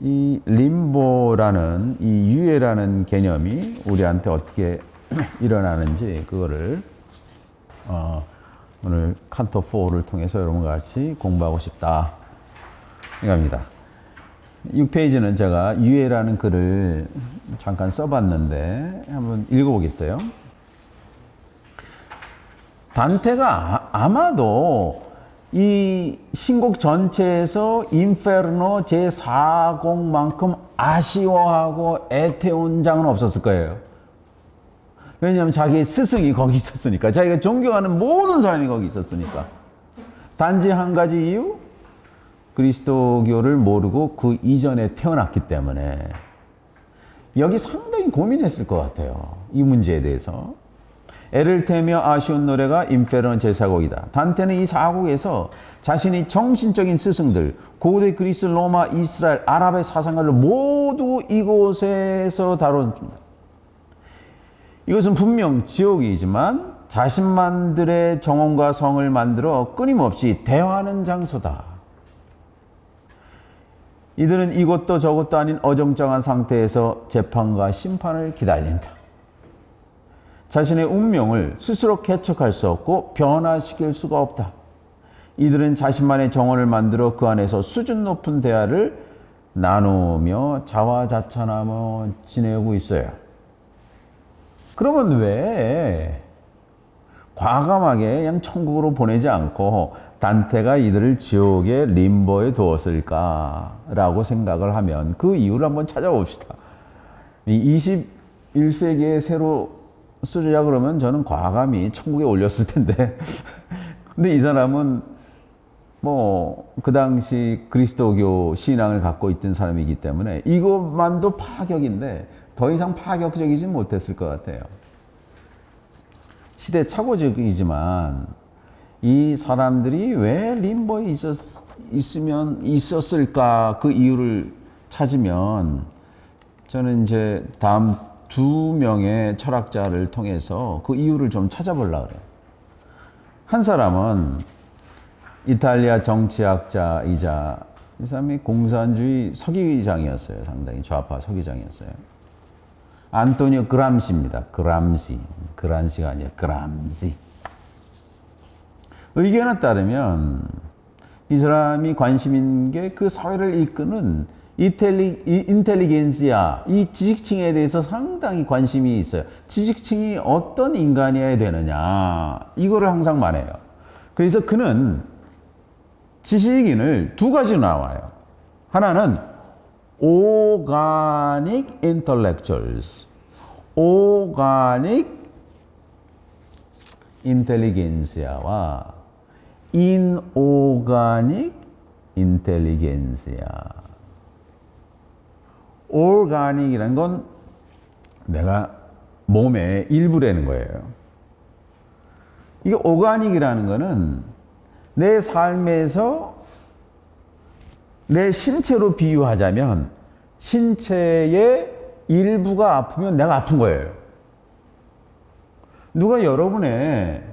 이 림보라는 이 유해라는 개념이 우리한테 어떻게 일어나는지 그거를 어, 오늘 칸토 4를 통해서 여러분과 같이 공부하고 싶다. 이겁니다. 6페이지는 제가 유해라는 글을 잠깐 써봤는데 한번 읽어보겠어요. 단테가 아, 아마도 이 신곡 전체에서 인페르노 제4곡만큼 아쉬워하고 애태운 장은 없었을 거예요. 왜냐하면 자기 스승이 거기 있었으니까. 자기가 존경하는 모든 사람이 거기 있었으니까. 단지 한 가지 이유? 그리스도교를 모르고 그 이전에 태어났기 때문에 여기 상당히 고민했을 것 같아요. 이 문제에 대해서. 애를 태며 아쉬운 노래가 인페르노 제사곡이다. 단테는 이 사곡에서 자신이 정신적인 스승들, 고대 그리스, 로마, 이스라엘, 아랍의 사상가를 모두 이곳에서 다뤄줍니다. 이것은 분명 지옥이지만 자신만들의 정원과 성을 만들어 끊임없이 대화하는 장소다. 이들은 이것도 저것도 아닌 어정쩡한 상태에서 재판과 심판을 기다린다. 자신의 운명을 스스로 개척할 수 없고 변화시킬 수가 없다. 이들은 자신만의 정원을 만들어 그 안에서 수준 높은 대화를 나누며 자화자찬하며 지내고 있어요. 그러면 왜 과감하게 그냥 천국으로 보내지 않고 단테가 이들을 지옥의 림보에 두었을까라고 생각을 하면 그 이유를 한번 찾아봅시다. 이 21세기에 새로 쓰자 그러면 저는 과감히 천국에 올렸을 텐데. 근데 이 사람은 뭐 그 당시 그리스도교 신앙을 갖고 있던 사람이기 때문에 이것만도 파격인데 더 이상 파격적이지 못했을 것 같아요. 시대착오적이지만 이 사람들이 왜 림보에 있었, 있으면 있었을까 그 이유를 찾으면 저는 이제 다음 두 명의 철학자를 통해서 그 이유를 좀 찾아보려고 그래요. 한 사람은 이탈리아 정치학자이자 이 사람이 공산주의 서기장이었어요. 상당히 좌파 서기장이었어요. 안토니오 그람시입니다. 그람시. 그란시가 아니라 그람시. 의견에 따르면 이 사람이 관심 있는 게그 사회를 이끄는 이텔리, 이 인텔리겐시아, 이 지식층에 대해서 상당히 관심이 있어요. 지식층이 어떤 인간이어야 되느냐, 이거를 항상 말해요. 그래서 그는 지식인을 두 가지로 나와요. 하나는 organic intellectuals, organic intelligencea와 inorganic intelligentsia. Organic이라는 건 내가 몸의 일부라는 거예요. 이게 오가닉이라는 거는 내 삶에서 내 신체로 비유하자면 신체의 일부가 아프면 내가 아픈 거예요. 누가 여러분의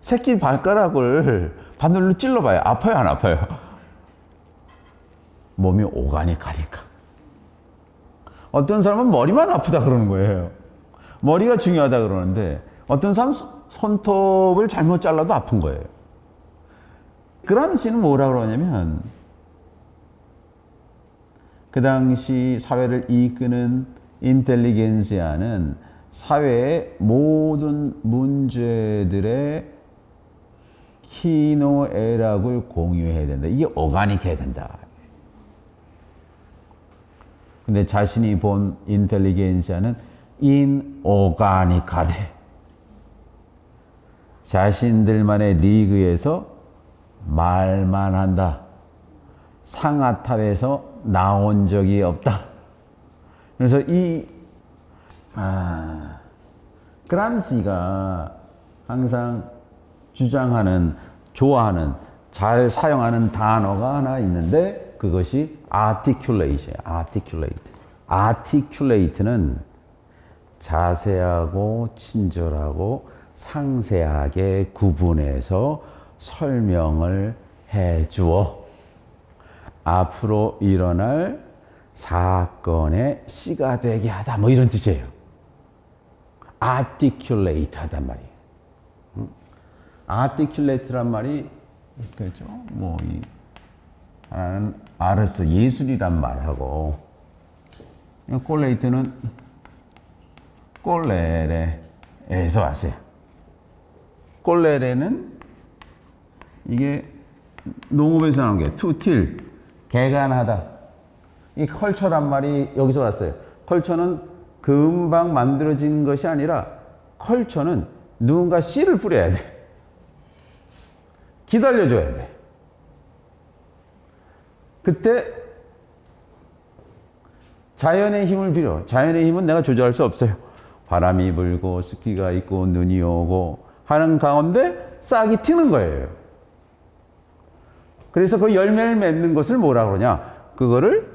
새끼 발가락을 바늘로 찔러봐요. 아파요, 안 아파요? 몸이 오가닉하니까. 어떤 사람은 머리만 아프다 그러는 거예요. 머리가 중요하다 그러는데 어떤 사람 손톱을 잘못 잘라도 아픈 거예요. 그람시는 뭐라 그러냐면 그 당시 사회를 이끄는 인텔리겐시아는 사회의 모든 문제들의 희노애락을 공유해야 된다. 이게 오가닉해야 된다. 근데 자신이 본 인텔리겐시아는 인오가닉하대. 자신들만의 리그에서 말만 한다. 상아탑에서 나온 적이 없다. 그래서 이, 아, 그람시가 항상 주장하는, 좋아하는, 잘 사용하는 단어가 하나 있는데 그것이 articulation, articulate. articulate는 자세하고 친절하고 상세하게 구분해서 설명을 해 주어 앞으로 일어날 사건의 씨가 되게 하다 뭐 이런 뜻이에요. articulate 하단 말이에요. 음? articulate란 말이 그죠? 뭐 이 하나는 아르스 예술이란 말하고 꼴레이트는 꼴레레에서 왔어요. 꼴레레는 이게 농업에서 나온 게 투틸 개간하다. 이 컬처란 말이 여기서 왔어요. 컬처는 금방 만들어진 것이 아니라 컬처는 누군가 씨를 뿌려야 돼. 기다려줘야 돼. 그때 자연의 힘을 빌어. 자연의 힘은 내가 조절할 수 없어요. 바람이 불고 습기가 있고 눈이 오고 하는 가운데 싹이 튀는 거예요. 그래서 그 열매를 맺는 것을 뭐라 그러냐? 그거를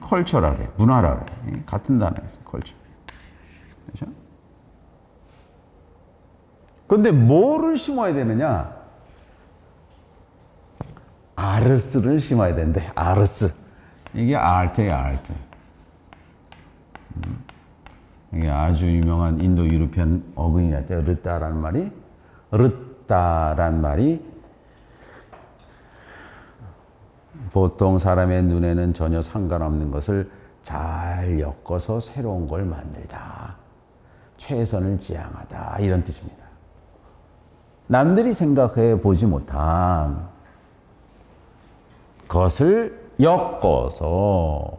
컬처라 그래. 문화라 그래. 같은 단어에서 컬처. 그렇죠? 근데 뭐를 심어야 되느냐? 아르스를 심어야 된대. 아르스. 이게 아르테야, 아르테. 음. 이게 아주 유명한 인도 유로피안 어근이한테 르따라는 말이 르따란 말이 보통 사람의 눈에는 전혀 상관없는 것을 잘 엮어서 새로운 걸 만들다. 최선을 지향하다. 이런 뜻입니다. 남들이 생각해 보지 못한 것을 엮어서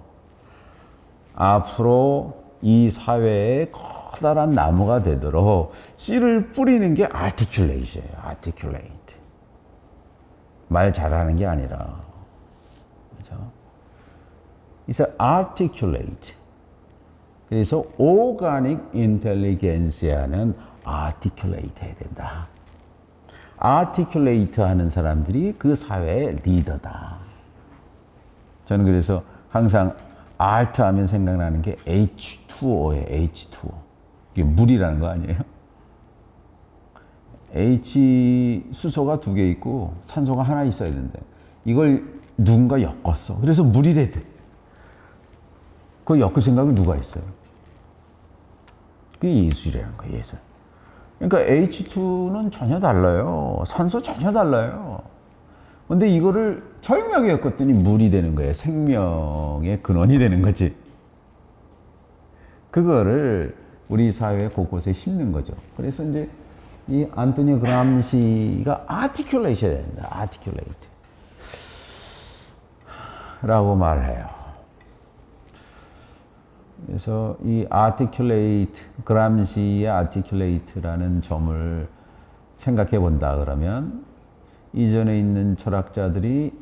앞으로 이 사회에 커다란 나무가 되도록 씨를 뿌리는 게 articulate이에요. articulate. 말 잘하는 게 아니라. 그죠? It's articulate. 그래서 organic intelligence는 articulate 해야 된다. articulate 하는 사람들이 그 사회의 리더다. 저는 그래서 항상 art 하면 생각나는 게 H2O예요. H2O. 이게 물이라는 거 아니에요? H 수소가 두 개 있고 산소가 하나 있어야 되는데 이걸 누군가 엮었어. 그래서 물이래 돼. 그 엮을 생각을 누가 했어요? 그게 예술이라는 거예요, 예술. 그러니까 H2는 전혀 달라요. 산소 전혀 달라요. 근데 이거를 절묘하게 엮었더니 물이 되는 거예요. 생명의 근원이 되는 거지. 그거를 우리 사회 곳곳에 심는 거죠. 그래서 이제 이 안토니 그람시가 아티큘레이셔야 된다. 아티큘레이트. 라고 말해요. 그래서 이 articulate, 그람시의 articulate라는 점을 생각해 본다 그러면 이전에 있는 철학자들이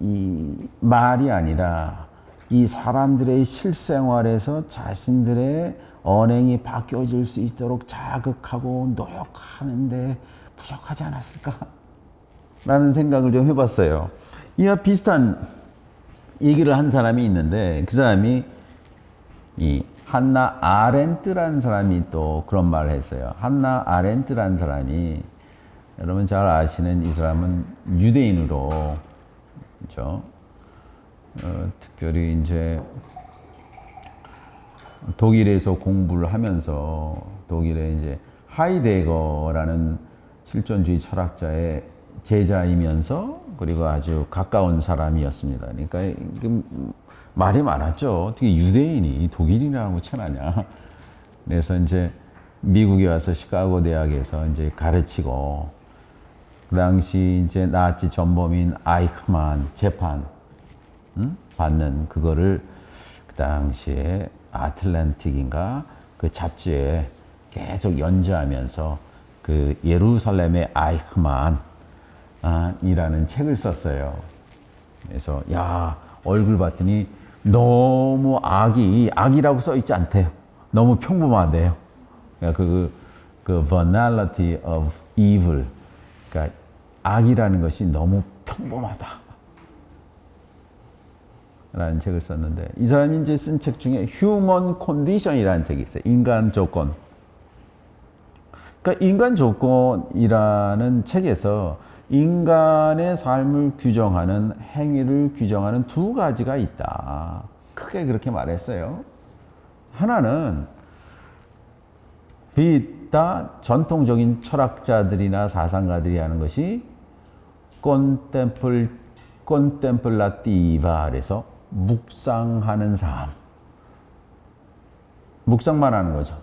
이 말이 아니라 이 사람들의 실생활에서 자신들의 언행이 바뀌어질 수 있도록 자극하고 노력하는데 부족하지 않았을까? 라는 생각을 좀 해봤어요. 이와 비슷한 얘기를 한 사람이 있는데 그 사람이 이 한나 아렌트라는 사람이 또 그런 말을 했어요. 한나 아렌트라는 사람이 여러분 잘 아시는 이 사람은 유대인으로 그렇죠. 어, 특별히 이제 독일에서 공부를 하면서 독일에 이제 하이데거라는 실존주의 철학자의 제자이면서 그리고 아주 가까운 사람이었습니다. 그러니까 말이 많았죠. 어떻게 유대인이 독일인이라고 고천하냐 그래서 이제 미국에 와서 시카고 대학에서 이제 가르치고 그 당시 이제 나치 전범인 아이크만 재판 응? 받는 그거를 그 당시에 아틀란틱인가 그 잡지에 계속 연재하면서 그 예루살렘의 아이크만 아, 이라는 책을 썼어요. 그래서 야 얼굴 봤더니 너무 악이 악이라고 써 있지 않대요. 너무 평범하대요. 그러니까 그, 그 banality of evil. 그러니까 악이라는 것이 너무 평범하다. 라는 책을 썼는데 이 사람이 이제 쓴 책 중에 Human Condition이라는 책이 있어요. 인간 조건. 그러니까 인간 조건이라는 책에서 인간의 삶을 규정하는 행위를 규정하는 두 가지가 있다. 크게 그렇게 말했어요. 하나는 비다 전통적인 철학자들이나 사상가들이 하는 것이 콘템플 콘템플라티바 그래서 묵상하는 삶. 묵상만 하는 거죠.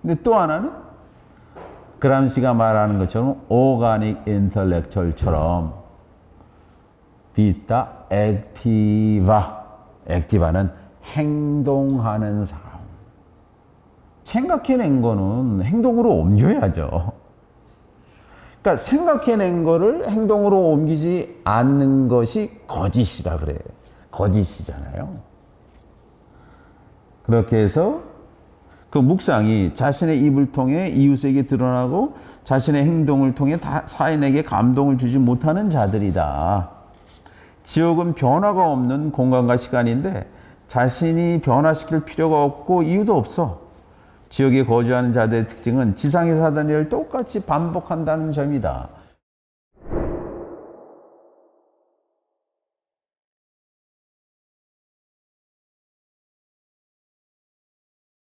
근데 또 하나는 그람시가 말하는 것처럼 오가닉 인텔렉츄얼처럼 비타 액티바 액티바는 행동하는 삶. 생각해낸 거는 행동으로 옮겨야죠. 그러니까 생각해낸 거를 행동으로 옮기지 않는 것이 거짓이라 그래. 거짓이잖아요. 그렇게 해서 그 묵상이 자신의 입을 통해 이웃에게 드러나고 자신의 행동을 통해 다 사인에게 감동을 주지 못하는 자들이다. 지옥은 변화가 없는 공간과 시간인데 자신이 변화시킬 필요가 없고 이유도 없어. 지역에 거주하는 자들의 특징은 지상에 사던 일을 똑같이 반복한다는 점이다.